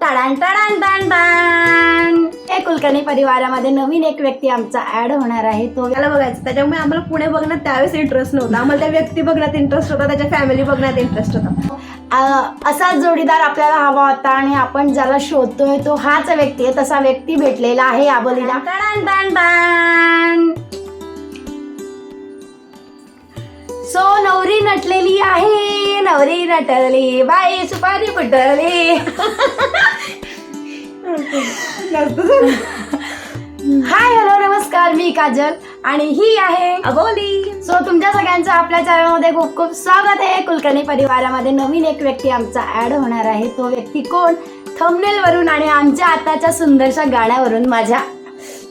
टाळान टाळान टाण टाण हे कुलकर्णी परिवारामध्ये नवीन एक व्यक्ती आमचा ऍड होणार आहे. तो त्याला बघायचं. त्याच्यामुळे आम्हाला पुणे बघण्यात त्यावेळेस इंटरेस्ट नव्हता. आम्हाला त्या व्यक्ती बघण्यात इंटरेस्ट होता. त्याच्या फॅमिली बघण्यात इंटरेस्ट होता. असाच जोडीदार आपल्याला हवा होता आणि आपण ज्याला शोधतोय तो हाच व्यक्ती आहे. तसा व्यक्ती भेटलेला आहे आबोलीला टाळान टाण टाण सो नवरी नटलेली आहे नवरी नटली बाई सुपारी फुटली. हाय हॅलो नमस्कार मी काजल आणि ही आहे अबोली. सो तुमच्या सगळ्यांचं आपल्या चॅनलमध्ये खूप खूप स्वागत आहे. कुलकर्णी परिवारामध्ये नवीन एक व्यक्ती आमचा ऍड होणार आहे. तो व्यक्ती कोण? थंबनेल वरून आणि आमच्या आताच्या सुंदरशा गाण्यावरून माझ्या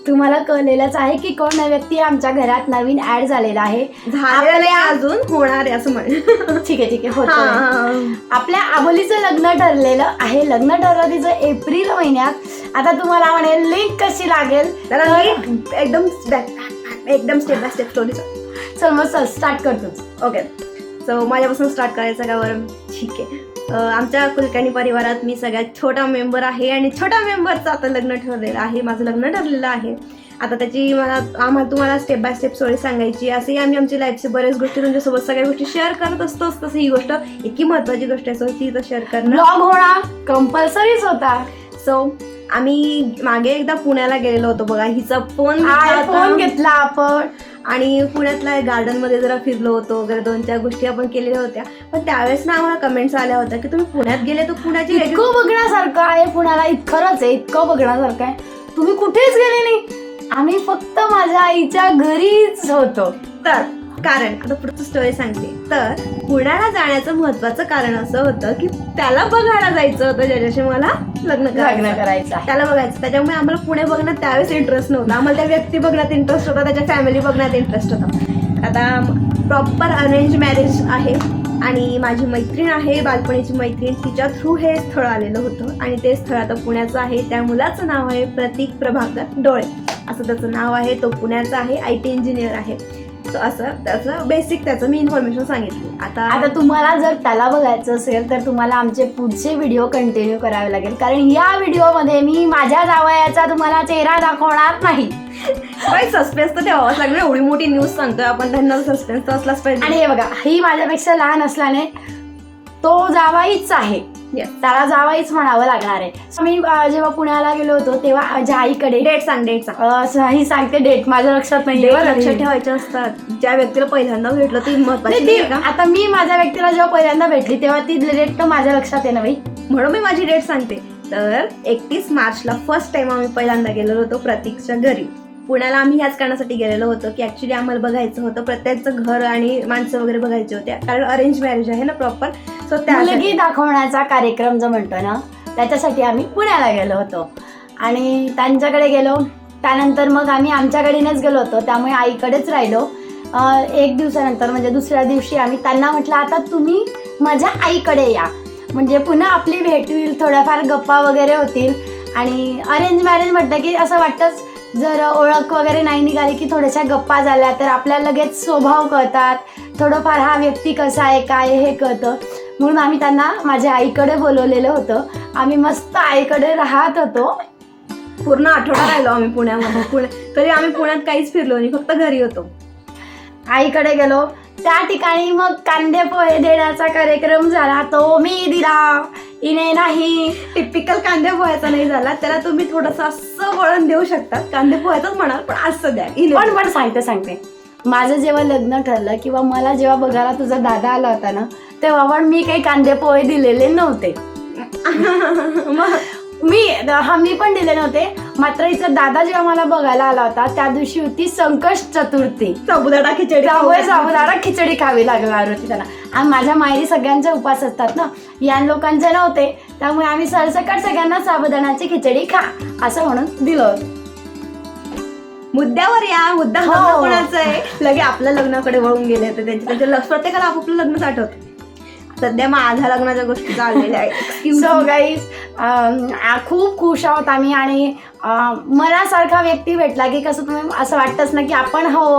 तुम्हाला कळलेलंच आहे की कोण व्यक्ती आमच्या घरात नवीन ऍड झालेला आहे. झालेलं अजून होणार आहे असं म्हण ठीक आहे ठीक आहे होतं. आपल्या आबोलीचं लग्न ठरलेलं आहे. लग्न ठरलं तिचं एप्रिल महिन्यात. आता तुम्हाला म्हणेल लिंक कशी लागेल? एकदम एकदम स्टेप बाय स्टेप स्टोरीचा चल मग स्टार्ट करतोच ओके सो माझ्यापासून स्टार्ट करायचं का बरं? ठीक आहे. आमच्या कुलकर्णी परिवारात मी सगळ्यात छोटा मेंबर आहे आणि छोट्या मेंबरचं आता लग्न ठरलेलं आहे. माझं लग्न ठरलेलं आहे. आता त्याची मला आम्हाला तुम्हाला स्टेप बाय स्टेप स्टोरी सांगायची असंही आम्ही आमची लाईफची बऱ्याच गोष्टी तुमच्यासोबत सगळ्या गोष्टी शेअर करत असतोच तसं ही गोष्ट इतकी महत्त्वाची गोष्ट आहे. सो ती तर शेअर करणं ब्लॉग कंपल्सरीच होता. सो आम्ही मागे एकदा पुण्याला गेलेलो होतो बघा. हिचा फोन घेतला आपण. आणि पुण्यातल्या गार्डनमध्ये जरा फिरलो होतो वगैरे दोन चार गोष्टी आपण केलेल्या होत्या. पण त्यावेळेस ना आम्हाला कमेंट्स आल्या होत्या की तुम्ही पुण्यात गेले तर पुण्याची इतकं बघण्यासारखं आहे पुण्याला खरंच आहे इतकं बघण्यासारखं आहे. तुम्ही कुठेच गेले नाही. आम्ही फक्त माझ्या आईच्या घरीच होतो. तर कारण आता पुढचं स्टोरी सांगते. तर पुण्याला जाण्याचं महत्वाचं कारण असं होतं की त्याला बघायला जायचं होतं ज्याच्याशी मला लग्न लग्न करायचं. करायचं. त्याला बघायचं. त्याच्यामुळे आम्हाला पुणे बघण्यात त्यावेळेस इंटरेस्ट नव्हता. आम्हाला त्या व्यक्ती बघण्यात इंटरेस्ट होता त्याच्या फॅमिली बघण्यात इंटरेस्ट होता. आता प्रॉपर अरेंज मॅरेज आहे आणि माझी मैत्रीण आहे बालपणीची मैत्रीण तिच्या थ्रू हे स्थळ आलेलं होतं आणि ते स्थळ आता पुण्याचं आहे. त्या मुलाचं नाव आहे प्रतीक प्रभाकर डोळे. असं त्याचं नाव आहे तो पुण्याचा आहे आय टी इंजिनियर आहे. So असं त्याचं बेसिक त्याचं मी इन्फॉर्मेशन सांगितली. आता आता तुम्हाला जर त्याला बघायचं असेल तर तुम्हाला आमचे पुढचे व्हिडिओ कंटिन्यू करावे लागेल. कारण या व्हिडिओमध्ये मी माझ्या जावयाचा तुम्हाला चेहरा दाखवणार नाही. काही सस्पेन्स तर ठेवावंच लागेल. एवढी मोठी न्यूज सांगतोय आपण त्यांना सस्पेन्स तर असलाच पाहिजे. आणि हे बघा ही माझ्यापेक्षा लहान असल्याने तो जावाईच आहे. त्याला जावाईच म्हणावं लागणार आहे. मी जेव्हा पुण्याला गेलो होतो तेव्हा माझ्या आईकडे डेट सांग डेट सांग ही सांगते डेट. माझ्या लक्षात नाही डेट लक्षात ठेवायचे असतात. ज्या व्यक्तीला पहिल्यांदा भेटलं ती महत्वाची आता मी माझ्या व्यक्तीला जेव्हा पहिल्यांदा भेटली तेव्हा ती डेट तर माझ्या लक्षात ना बाई? म्हणून मी माझी डेट सांगते. तर एकतीस मार्चला फर्स्ट टाइम आम्ही पहिल्यांदा गेलेलो होतो प्रतीकच्या घरी. पुण्याला आम्ही ह्याच कारणासाठी गेलेलो होतो की ऍक्च्युली आम्हाला बघायचं होतं. प्रत्येकचं घर आणि माणसं वगैरे बघायचे होते. कारण अरेंज मॅरेज आहे ना प्रॉपर सो मुलगी दाखवण्याचा कार्यक्रम जो म्हणतो ना त्याच्यासाठी आम्ही पुण्याला गेलो होतो. आणि त्यांच्याकडे गेलो. त्यानंतर मग आम्ही आमच्याकडेनच गेलो होतो. त्यामुळे आईकडेच राहिलो. एक दिवसानंतर म्हणजे दुसऱ्या दिवशी आम्ही त्यांना म्हटलं आता तुम्ही माझ्या आईकडे या. म्हणजे पुन्हा आपली भेट होईल थोड्याफार गप्पा वगैरे होतील. आणि अरेंज मॅरेज म्हटलं की असं वाटतंच जर ओळख वगैरे नाही निघाली की थोड्याशा गप्पा झाल्या तर आपल्याला लगेच स्वभाव कळतात. थोडंफार हा व्यक्ती कसा आहे काय हे कळतं. म्हणून आम्ही त्यांना माझ्या आईकडे बोलवलेलं होतं. आम्ही मस्त आईकडे राहत होतो. पूर्ण आठवडा राहिलो आम्ही पुण्यामध्ये. पुणे तरी आम्ही पुण्यात काहीच फिरलो नाही फक्त घरी होतो. आईकडे गेलो. त्या ठिकाणी मग कांदे पोहे देण्याचा कार्यक्रम झाला. तो मी दिला. इने नाही. टिपिकल कांदे पोह्याचा नाही झाला. त्याला तुम्ही थोडंसं असं वळण देऊ शकता कांदे पोह्याचाच म्हणाल पण असं द्या. इने. पण पण सांगते सांगते. माझं जेव्हा लग्न ठरलं किंवा मला जेव्हा बघायला तुझा दादा आला होता ना तेव्हा पण मी काही कांदे पोहे दिलेले नव्हते. मग? मी हा मी पण दिले नव्हते. मात्र हिचा दादा जेव्हा मला बघायला आला होता त्या दिवशी होती संकष्ट चतुर्थी. साबुदाणा खिचडी त्यामुळे साबुदाणा खिचडी खावी लागणार होती त्यांना आणि माझ्या मायरी सगळ्यांचे उपास असतात ना. या लोकांचे नव्हते. त्यामुळे आम्ही सरसकट सगळ्यांना साबुदाणाची खिचडी खा असं म्हणून दिलं होतं. मुद्द्यावर या मुद्दा हो. लग्न कोणाचं आहे? लगे आपल्या लग्नाकडे वळून गेले तर त्यांचे. त्यांचे लक्ष प्रत्येकाला आपापलं लग्नच आठवत. सध्या माझ्या लग्नाच्या गोष्टी चाललेल्या आहेत. सो. गाईज खूप खुश आहोत आम्ही आणि मनासारखा व्यक्ती भेटला की कसं तुम्ही असं वाटतंच ना की आपण हो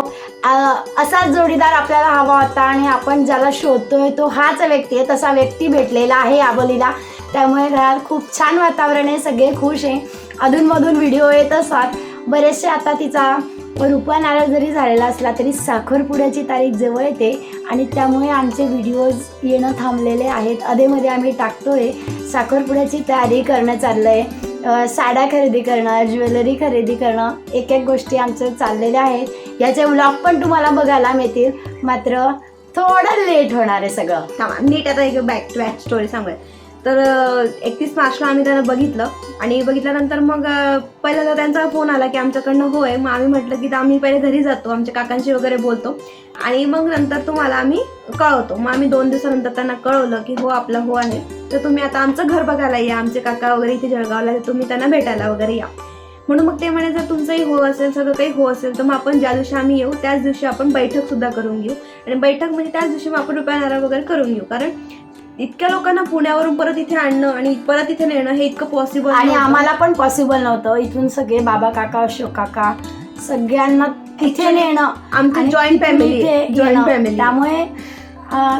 असाच जोडीदार आपल्याला हवा होता आणि आपण ज्याला शोधतोय तो हाच व्यक्ती आहे तसा व्यक्ती भेटलेला आहे आबोलीला त्यामुळे घरात खूप छान वातावरण आहे सगळे खुश आहे. अधूनमधून व्हिडिओ येत असतात. बरेचसे आता तिचा रुपा नारळ जरी झालेला असला तरी साखरपुड्याची तारीख जवळ येते आणि त्यामुळे आमचे व्हिडिओज येणं थांबलेले आहेत. अधेमध्ये आम्ही टाकतोय साखरपुड्याची तयारी करणं चाललं आहे साड्या खरेदी करणं ज्वेलरी खरेदी करणं एक एक गोष्टी आमचं चाललेल्या आहेत. याचे व्लॉग पण तुम्हाला बघायला मिळतील. मात्र थोडं लेट होणार आहे सगळं. नीट आता एक बॅक टू बॅक स्टोरी सांगूया. तर एकतीस मार्चला आम्ही त्यांना बघितलं आणि बघितल्यानंतर मग पहिल्यांदा त्यांचा फोन आला की आमच्याकडनं होय. मग आम्ही म्हटलं की आम्ही पहिले घरी जातो आमच्या काकांशी वगैरे बोलतो. आणि मग नंतर तुम्हाला आम्ही कळवतो. मग आम्ही दोन दिवसानंतर त्यांना कळवलं की हो आपलं हो आहे. तर तुम्ही आता आमचं घर बघायला या आमचे काका वगैरे इथे जळगावला तर तुम्ही त्यांना भेटायला वगैरे या. म्हणून मग ते म्हणे जर तुमचंही हो असेल सगळं काही हो असेल तर मग आपण ज्या दिवशी आम्ही येऊ त्याच दिवशी आपण बैठक सुद्धा करून घेऊ. आणि बैठक म्हणजे त्याच दिवशी मग आपण रुपया नारा वगैरे करून घेऊ. कारण इतक्या लोकांना पुण्यावरून परत इथे आणणं आणि परत इथे नेणं हे इतकं पॉसिबल आणि आम्हाला पण पॉसिबल नव्हतं. इथून सगळे बाबा काका अशोक काका सगळ्यांना तिथे नेणं आमची जॉईंट फॅमिली जॉईंट. फॅमिली त्यामुळे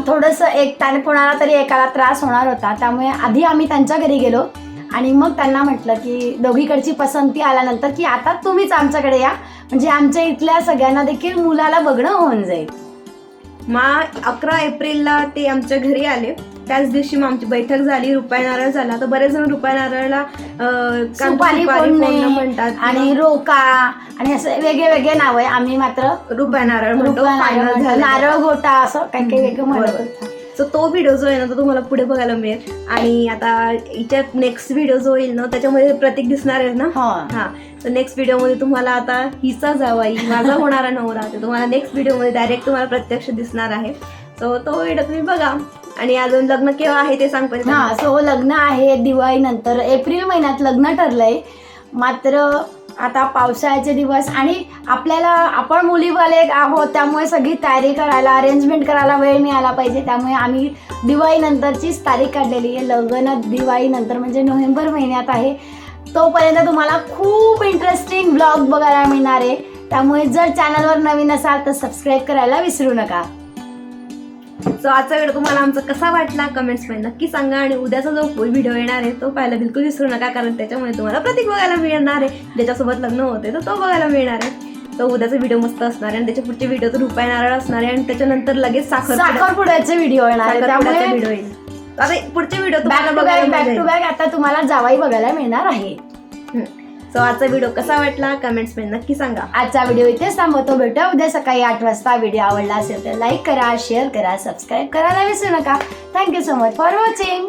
थोडंसं एक त्याने कोणाला तरी एकाला त्रास होणार होता. त्यामुळे आधी आम्ही त्यांच्या घरी गेलो आणि मग त्यांना म्हटलं की दोघीकडची पसंती आल्यानंतर की आता तुम्हीच आमच्याकडे या. म्हणजे आमच्या इथल्या सगळ्यांना देखील मुलाला बघणं होऊन जाईल. मग अकरा एप्रिलला ते आमच्या घरी आले. त्याच दिवशी मग आमची बैठक झाली रुपया नारळ झाला. तर बरेच जण रुपया नारळला सुपारी फोडणे म्हणतात. आणि रोका आणि असं वेगळे वेगळे नाव आहे. आम्ही मात्र रुपया नारळ म्हणतो. नारळ गोटा असं काही काही वेगळं म्हणत. सो तो व्हिडिओ जो आहे ना तो तुम्हाला पुढे बघायला मिळेल. आणि आता याच्यात नेक्स्ट व्हिडिओ जो येईल ना त्याच्यामध्ये प्रतीक दिसणार आहे ना? हो. हा. तर नेक्स्ट व्हिडिओमध्ये तुम्हाला आता हिचा जावाई माझा होणारा नवरा तुम्हाला नेक्स्ट व्हिडिओमध्ये डायरेक्ट तुम्हाला प्रत्यक्ष दिसणार आहे. सो तो व्हिडिओ तुम्ही बघा. आणि अजून लग्न केव्हा आहे ते सांग पहिले हा सो लग्न आहे दिवाळी नंतर. एप्रिल महिन्यात लग्न ठरलंय. मात्र आता पावसाळ्याचे दिवस आणि आपल्याला आपण मुलीवाले आहोत त्यामुळे सगळी तयारी करायला अरेंजमेंट करायला वेळ मिळाला पाहिजे. त्यामुळे आम्ही दिवाळी नंतरचीच तारीख काढलेली आहे. लग्न दिवाळी नंतर म्हणजे नोव्हेंबर महिन्यात आहे. तोपर्यंत तुम्हाला खूप इंटरेस्टिंग ब्लॉग बघायला मिळणार आहे. त्यामुळे जर चॅनलवर नवीन असाल तर सबस्क्राईब करायला विसरू नका. सो आजचा व्हिडिओ तुम्हाला आमचा कसा वाटला कमेंट्समध्ये नक्की सांगा आणि उद्याचा जो व्हिडिओ येणार आहे तो पाहायला बिलकुल विसरू नका कारण त्याच्यामध्ये तुम्हाला प्रतीक बघायला मिळणार आहे. ज्याच्यासोबत लग्न होते तर तो बघायला मिळणार आहे. तो उद्याचा व्हिडिओ मस्त असणार आहे आणि त्याच्या पुढचे व्हिडिओ तर रुपये नारळ असणार आहे आणि त्याच्यानंतर लगेच साखर साखरपुड्याचे व्हिडिओ येणार आहे. त्यामुळे व्हिडिओ येईल. आता पुढचे व्हिडिओ बॅक टू बॅक आता तुम्हाला जावाई बघायला मिळणार आहे. सो आजचा व्हिडिओ कसा वाटला कमेंट्समध्ये नक्की सांगा. आजचा व्हिडिओ इथेच थांबवतो. भेटूया उद्या सकाळी आठ वाजता. व्हिडिओ आवडला असेल तर लाईक करा शेअर करा सबस्क्राईब करायला विसरू नका. Thank you so much for watching